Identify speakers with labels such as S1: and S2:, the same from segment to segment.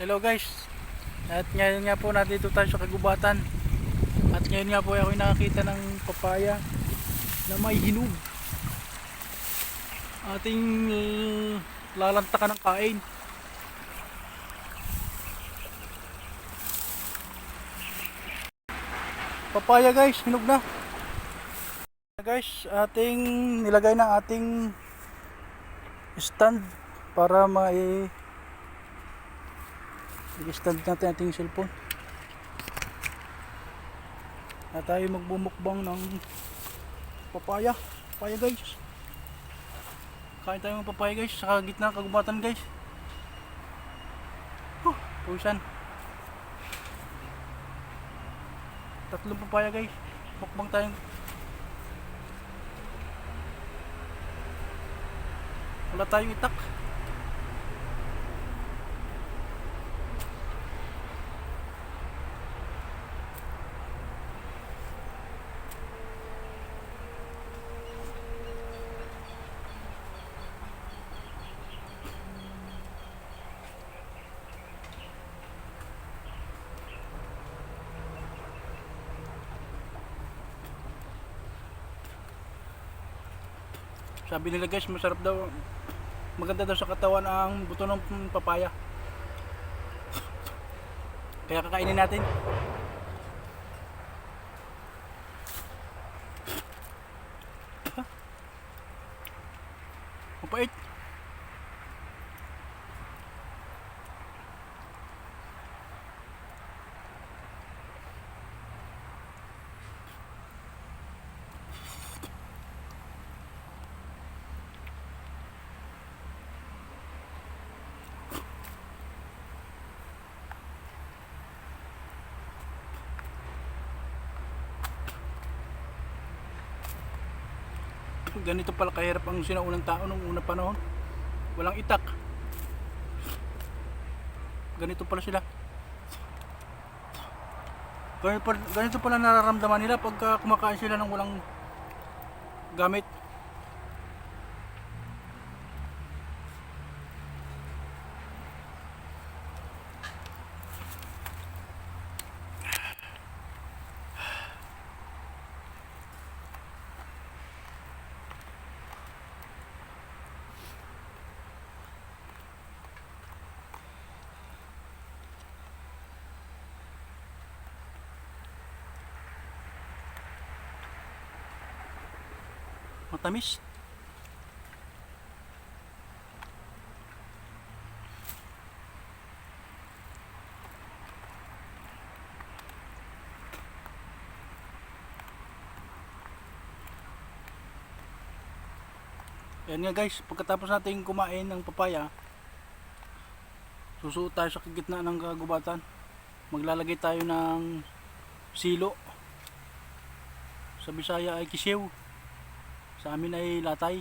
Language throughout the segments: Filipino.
S1: Hello guys. At ngayon nga po nandito tayo sa kagubatan. At ngayon nga po ako nakakita ng papaya na may hinog. Ating uh, lalantakan ng kain. Papaya guys, hinog na. Guys, ating nilagay ng ating stand para mai i-stand natin ating cellphone. Na tayo magbumukbang ng papaya. Papaya guys. Kain tayo ng papaya guys sa gitna kagubatan guys. Huh, puwisan. Tatlong papaya guys. Mukbang tayong wala tayong itak Sabi nila guys, masarap daw. Maganda daw sa katawan ang buto ng papaya. Kaya kakainin natin. Ganito pala kahirap ang sinaunang tao nung unang panahon. Walang itak. Ganito pala sila. Ganito pala, ganito pala nararamdaman nila pagka kumakain sila ng walang gamit. Matamis. Yan nga guys, pagkatapos natin kumain ng papaya, susuot tayo sa gitna ng kagubatan. Maglalagay tayo ng silo. Sa Bisaya ay kisiw. Sa amin ay latay.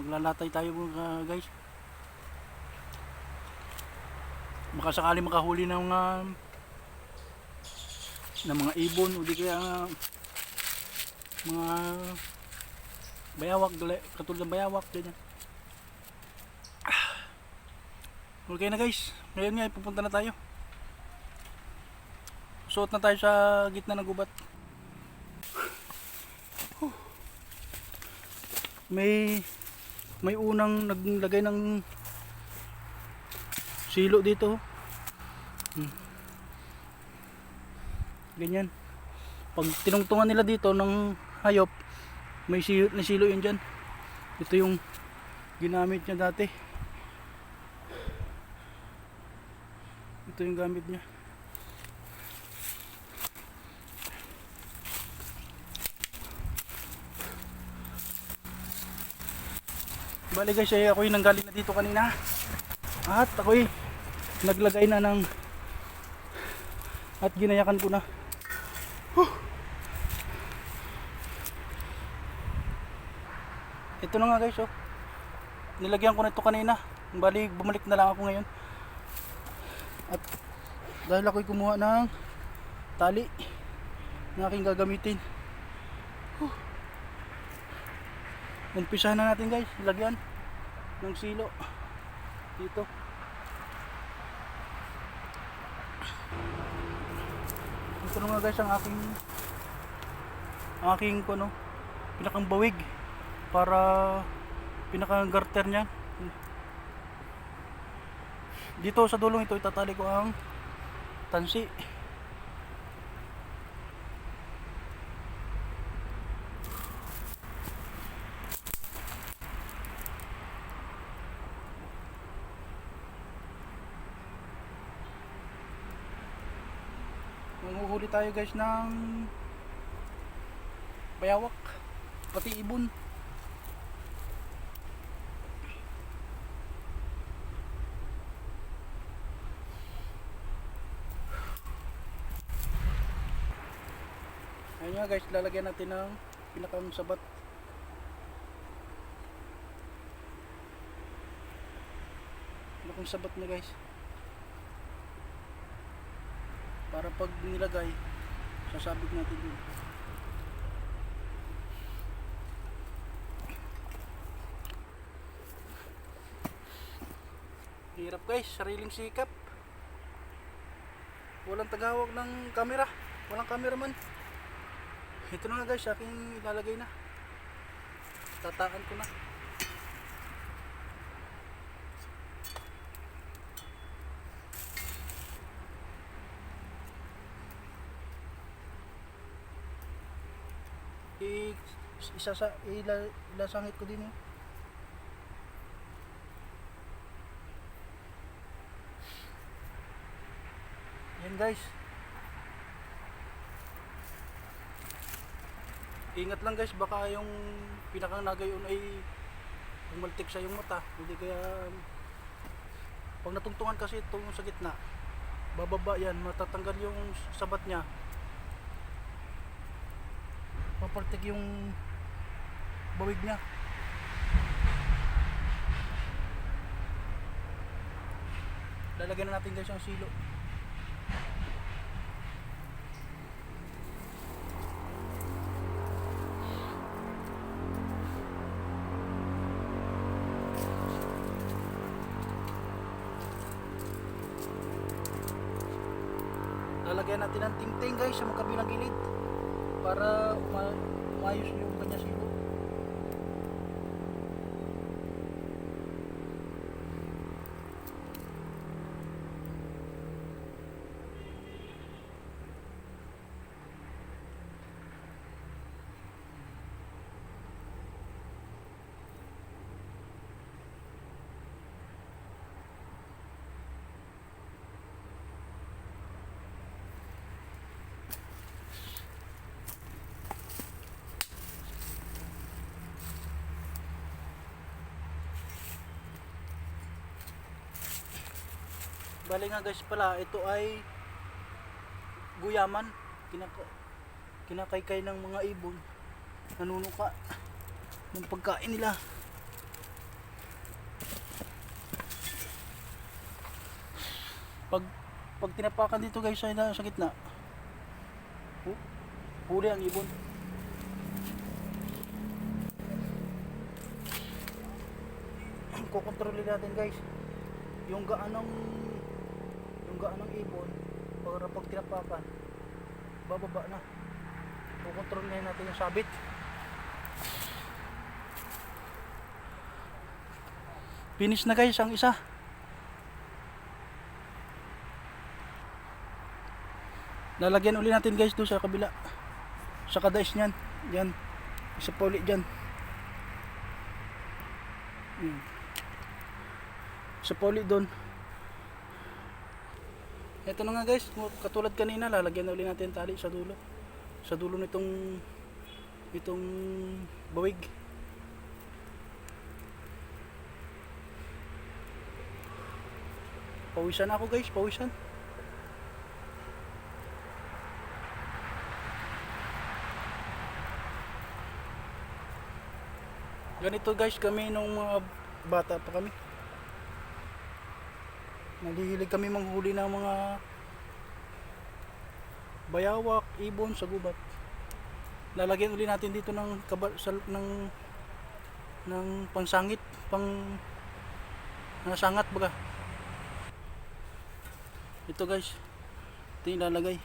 S1: Maglalatay tayo mga guys. Baka sakali makahuli ng mga ng mga ibon o di kaya mga bayawak katulad ng bayawak ganyan. Ah. Okay na guys. Ngayon nga pupunta na tayo. Suot na tayo sa gitna ng gubat. May may unang naglagay ng silo dito. Hmm. ganyan. Pag tinungtungan nila dito ng hayop may silo, may silo yun dyan. Ito yung ginamit niya dati. Ito yung gamit niya Bali guys, ay ako'y nanggaling na dito kanina. At ako'y naglagay na ng at ginayakan ko na. Huh. Ito na nga guys, oh. Nilagyan ko na ito kanina. Bali, bumalik na lang ako ngayon. At dahil ako'y kumuha ng tali na aking gagamitin. Umpisahan na natin guys, lagyan ng silo dito. Ito na nga guys ang aking ang aking ano, pinakang bawig para pinakang garter niya. Dito sa dulong ito itatali ko ang tansi. Manguhuli tayo guys ng bayawak pati ibon. Ayun nga guys, lalagyan natin ng pinakang sabat. Pinakang sabat na guys. Para pag nilagay, sasabit natin dun. Hirap guys, sariling sikap. Walang tagawag ng camera. Walang cameraman. Ito na guys, aking ilalagay na. Tataan ko na. Isa sa ila, ilasangit ko din eh. Yan guys. Ingat lang guys, baka yung pinakang nagayon ay umaltik sa yung mata. Hindi kaya pag natungtungan kasi ito yung sa gitna, bababa yan, matatanggal yung sabat niya. Papaltik yung bawig niya. Lalagyan na natin guys yung silo. lalagyan natin ng tingting guys sa magkabilang gilid para uma- umayos yung kanya silo bali nga guys pala ito ay guyaman. Kinaka kinakaykay ng mga ibon. Nanunuka ng pagkain nila. Pag pag tinapakan dito guys sa, sa gitna. Hu- huli ang ibon. Kukontrolin natin guys yung gaanong yung gaanong ibon para pag tinapakan bababa na. Kukontrol na natin yung sabit. Finish na guys ang isa. Lalagyan uli natin guys doon sa kabila. Sa kadais nyan yan. Isa pa uli dyan. Hmm. isa pa uli doon ito na nga guys, katulad kanina, lalagyan na uli natin tali sa dulo. Sa dulo nitong itong bawig. Pawisan ako guys, pawisan. Ganito guys kami nung mga bata pa kami. Nalihilig kami manghuli ng mga bayawak, ibon sa gubat. Lalagyan uli natin dito ng kaba, sal, ng ng pangsangit, pang nasangat baga. Ito guys. Ito ilalagay.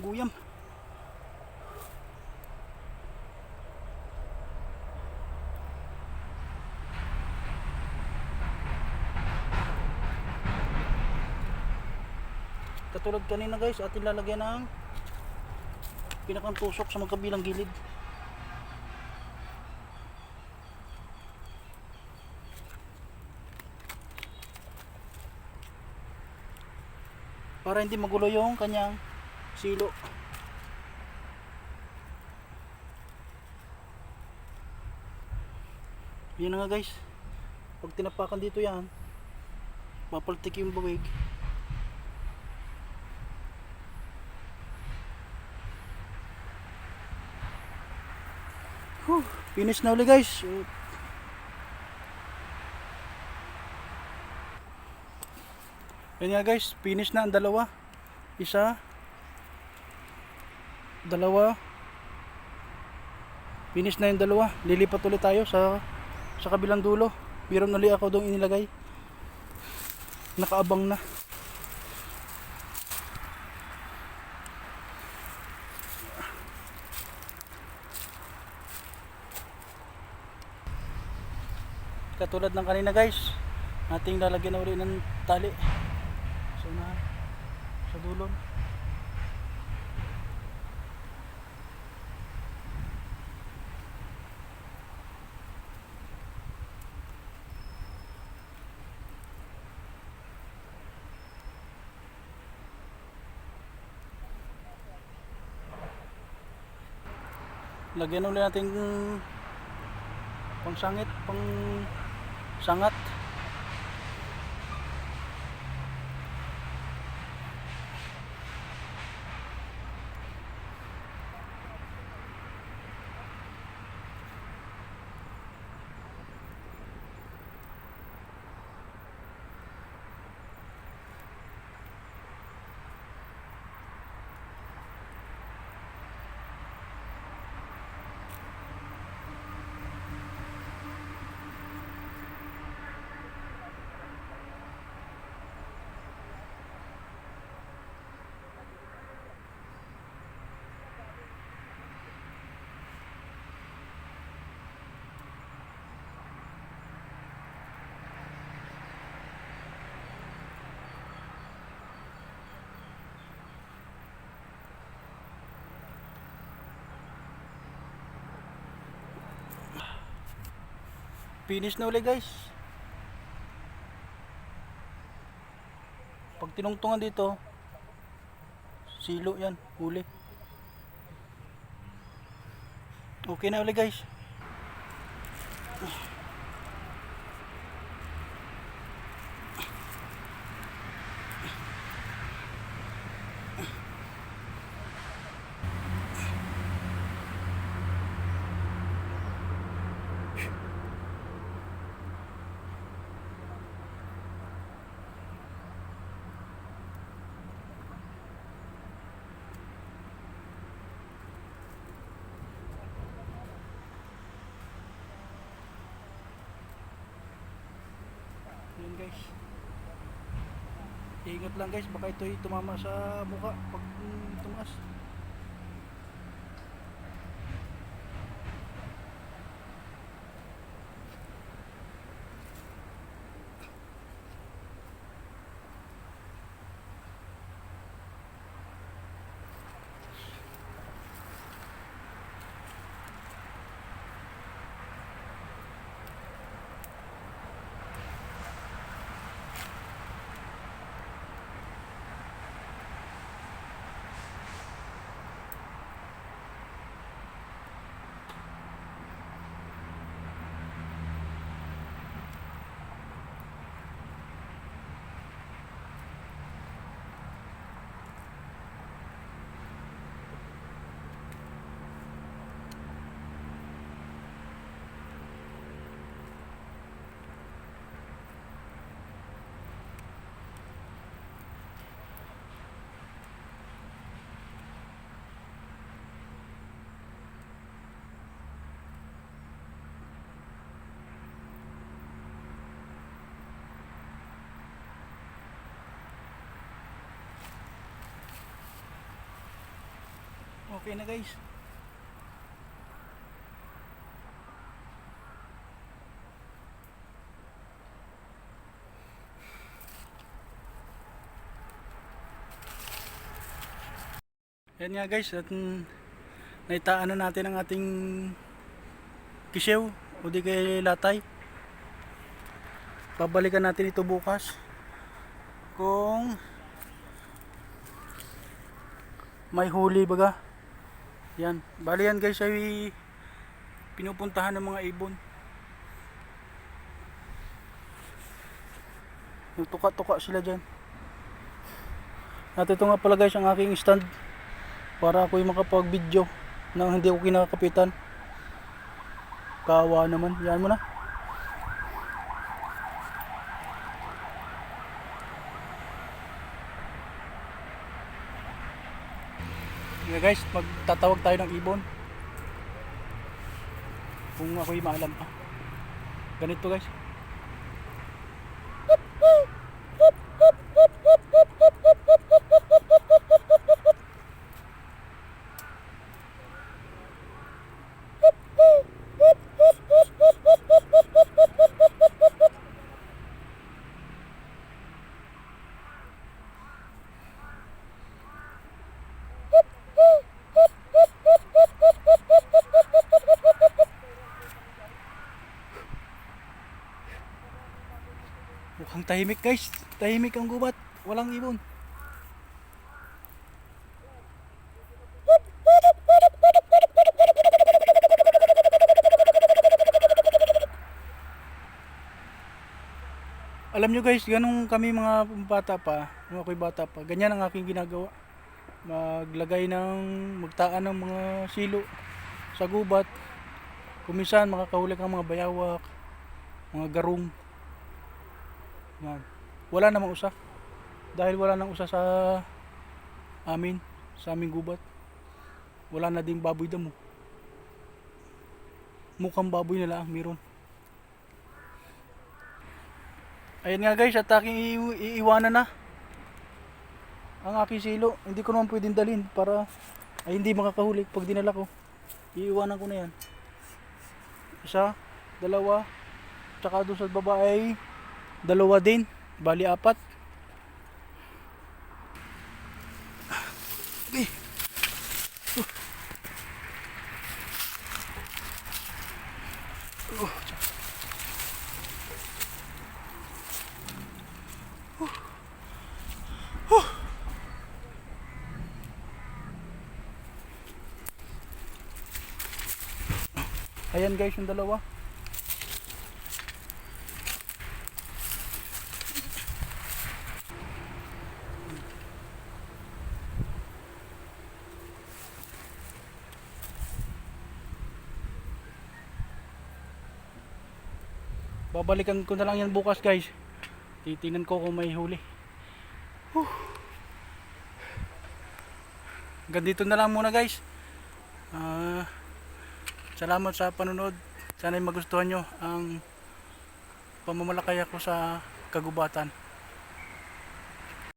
S1: Guyam. Katulad kanina guys, atin lalagyan ng pinakang tusok sa magkabilang gilid. Para hindi magulo yung kanyang silo. Yan na nga guys. Pag tinapakan dito yan, mapaltik yung bawig. Whew, finish na ulit guys. Yan nga guys, finish na ang dalawa. Isa, dalawa. Finish na yung dalawa. Lilipat ulit tayo sa sa kabilang dulo. Meron ulit ako doon inilagay. Nakaabang na. Katulad ng kanina guys ating lalagyan na ulit ng tali. So na sa dulo lagyan ulit natin pang sangit pang sangat finish na ulit guys. Pag tinungtungan dito silo yan huli. Okay na ulit guys Yun guys. Ingat lang guys, baka ito'y tumama sa mukha pag mm, tumaas. Okay na guys. Yan nga guys, at mm, naitaan na natin ang ating kisyew o di kay latay. Babalikan natin ito bukas. Kung may huli baga. Yan. Bali yan guys ay pinupuntahan ng mga ibon. Nagtuka-tuka sila dyan. At ito nga pala guys ang aking stand para ako'y makapag-video nang hindi ako kinakapitan. Kawa naman. Yan mo na. Guys, magtatawag tayo ng ibon. Kung ako'y maalam pa. Ganito guys. Mukhang tahimik guys. Tahimik ang gubat. Walang ibon. Alam nyo guys, ganun kami mga bata pa, nung ako'y bata pa, ganyan ang aking ginagawa. Maglagay ng, magtaan ng mga silo sa gubat. Kumisan makakahuli kang mga bayawak, mga garong. Yan. Wala namang usa. Dahil wala nang usa sa amin, sa aming gubat. Wala na ding baboy damo. Mukhang baboy na lang meron. Ayan nga guys, at aking iiw- iiwanan na ang aking silo. Hindi ko naman pwedeng dalhin para ay hindi makakahuli pag dinala ko. Iiwanan ko na yan. Isa, dalawa, tsaka doon sa baba ay dalawa din. Bali apat. Okay. Uh. Uh. Uh. Ayan guys yung dalawa. Babalikan ko na lang yan bukas guys. Titingnan ko kung may huli. Dito na lang muna guys. Ah, salamat sa panunod. Sana magustuhan nyo ang pamamalakaya ko sa kagubatan.